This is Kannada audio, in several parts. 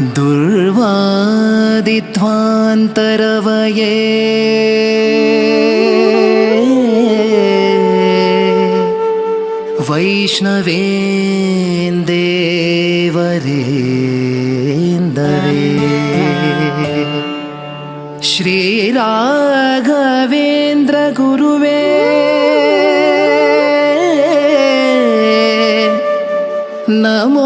दुर्वादिध्वान्तरवये। वैष्णवेन्देवरेन्दरे। श्रीराघवेन्द्र गुरुवे नमो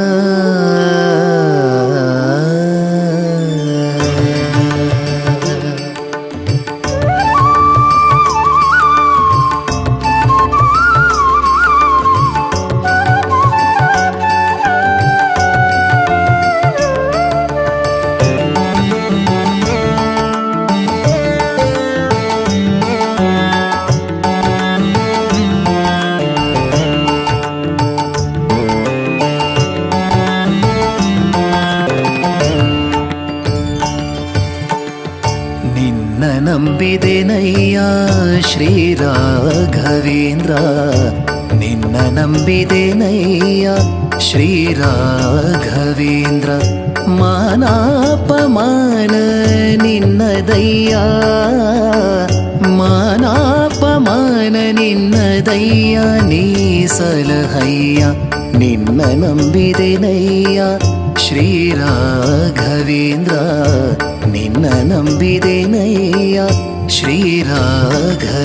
ನಂಬಿದೆನಯ್ಯ ಶ್ರೀರಾಘವೇಂದ್ರ ನಿನ್ನ ನಂಬಿದೆನಯ್ಯ ಶ್ರೀರಾಘವೇಂದ್ರ ಮಾನಾಪಮಾನ ನಿನ್ನದಯ್ಯ ಮಾನಾಪಮಾನ ನಿನ್ನದಯ್ಯ ನೀ ಸಲಹಯ್ಯ ನಿನ್ನ ನಂಬಿದೆನಯ್ಯ ಶ್ರೀರಾಘವೇಂದ್ರ ನಿನ್ನ ನಂಬಿದೆನಯ್ಯ श्रीराघवेन्द्र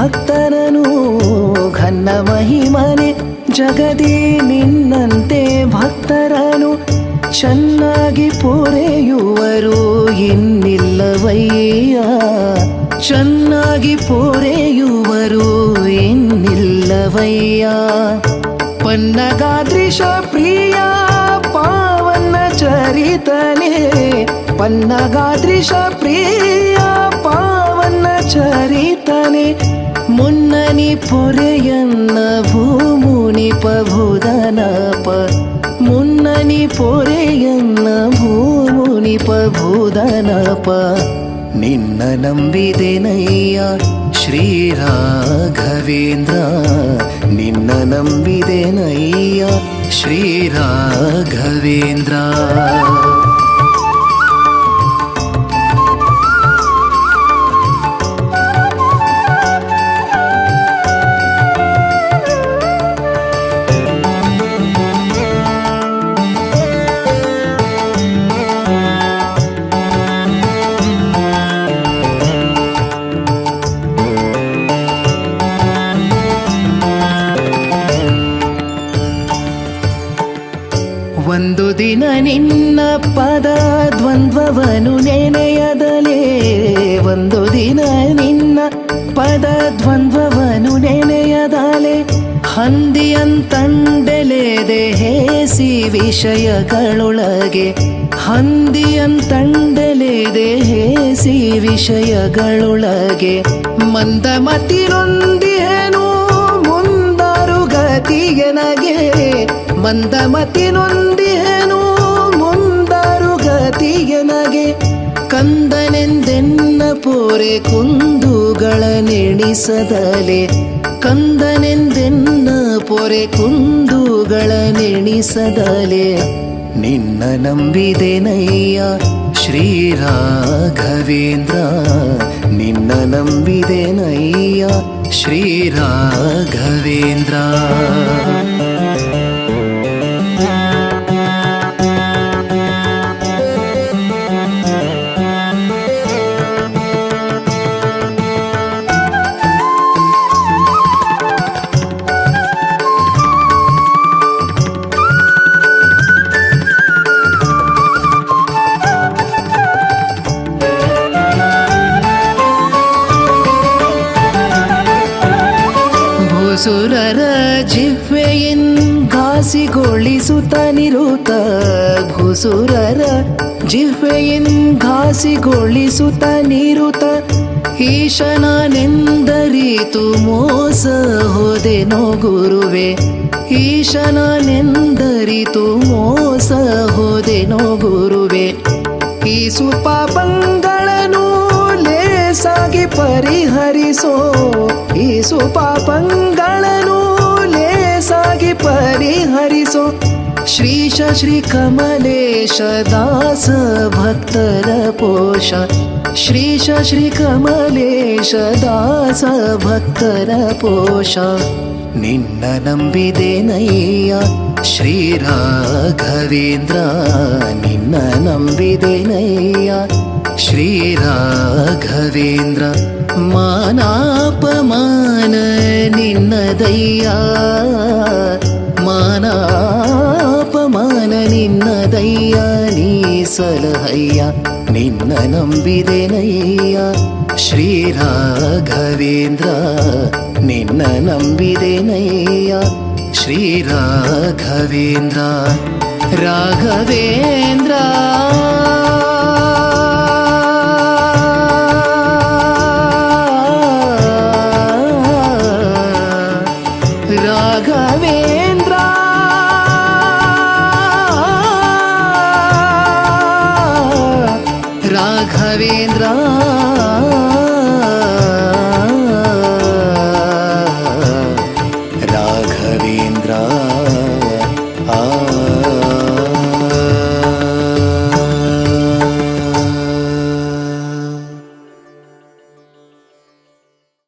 ಭಕ್ತರನು ಘನ್ನ ಮಹಿಮನೆ ಜಗದಿ ನಿನ್ನಂತೆ ಭಕ್ತರನು ಚೆನ್ನಾಗಿ ಪೂರೆಯುವರು ಇನ್ನಿಲ್ಲವಯ್ಯ. ಚೆನ್ನಾಗಿ ಪೂರೆಯುವರು ಇನ್ನಿಲ್ಲವಯ್ಯ. ಪನ್ನಗಾದ್ರಿಶ ಪ್ರಿಯ ಪಾವನ ಚರಿತನೆ ಪನ್ನಗಾದ್ರಿಶ ಪ್ರಿಯ ಚರಿತನೆ ಮುನ್ನನಿ ಪೊರೆಯನ್ನ ಭೂಮುನಿ ಪಭುದನಪ ಮುನ್ನನಿ ಪೊರೆಯನ್ನ ಭೂಮುನಿ ಪಭುದನಪ ನಿನ್ನ ನಂಬಿದೆನಯ್ಯ ಶ್ರೀರಾಘವೇಂದ್ರ ನಿನ್ನ ನಂಬಿದೆನಯ್ಯ ಶ್ರೀರಾಘವೇಂದ್ರ ನಿನ್ನ ಪದ ದ್ವಂದ್ವವನು ನೆನೆಯದಲೇ. ಒಂದು ದಿನ ನಿನ್ನ ಪದ ದ್ವಂದ್ವವನು ನೆನೆಯದಲೆ. ಹಂದಿಯಂತಂಡೆಲೆದೆ ಹೇಸಿ ವಿಷಯಗಳೊಳಗೆ. ಹಂದಿಯಂತಂಡೆಲೆದೆ ಹೇಸಿ ವಿಷಯಗಳೊಳಗೆ. ಮಂದಮತಿನೊಂದಿಯೇನು ಮುಂದಾರು ಗತಿಯನಗೆ ಮಂದಮತಿನೊಂದಿಯೇನು ಪೋರೆ ಕುಂದುಗಳ ನೆಣಿಸದಲೆ ಕಂದನೆಂದೆನ್ನ ಪೊರೆ ಕುಂದುಗಳ ನೆಣಿಸದಲೆ. ನಿನ್ನ ನಂಬಿದೆನಯ್ಯ ಶ್ರೀರಾಘವೇಂದ್ರ ನಿನ್ನ ನಂಬಿದೆನಯ್ಯ ಶ್ರೀರಾಘವೇಂದ್ರ. ಗುಸುರರ ಜಿಹ್ವೆಯಿನ್ ಘಾಸಿಗೊಳಿಸುತ್ತ ನಿರುತ ಗುಸುರರ ಜಿಹ್ವೆಯಿನ್ ಘಾಸಿಗೊಳಿಸುತ್ತ ನಿರುತ ಈಶನನೆಂದರಿತು ಮೋಸ ಹೋದೆನೋ ಗುರುವೆ. ಈಶನನೆಂದರಿತು ಮೋಸ ಹೋದೆನೋ ಗುರುವೆ. ಈ ಬಂಗಳನು ಲೇಸಾಗಿ ಪರಿಹರಿಸೋ ಈ ಸುಪಾಪಂಗಳನ್ನು ಲೇಸಾಗಿ ಪರಿಹರಿಸೋ ಶ್ರೀಶ ಶ್ರೀ ಕಮಲೇಶ ದಾಸ ಭಕ್ತರ ಪೋಷ ಶ್ರೀಶ ಶ್ರೀ ಕಮಲೇಶ ದಾಸ ಭಕ್ತರ ಪೋಷ ನಿನ್ನ ನಂಬಿದೆನಯ್ಯ ಶ್ರೀ ರಾಘವೇಂದ್ರ ನಿನ್ನ ನಂಬಿದೆನಯ್ಯ ಶ್ರೀ ರಾಘವೇಂದ್ರ ಮಾನಾಪಮಾನ ನಿನ್ನದಯ್ಯ ಮಾನಾಪಮಾನ ನಿನ್ನದಯ್ಯ ನೀ ಸಲಹಯ್ಯ ನಿನ್ನ ನಂಬಿದೆನಯ್ಯ ಶ್ರೀ ರಾಘವೇಂದ್ರ ನಿನ್ನ ನಂಬಿದೆನಯ್ಯ ಶ್ರೀ ರಾಘವೇಂದ್ರ రాఘవేంద్రా రాఘవేంద్రా.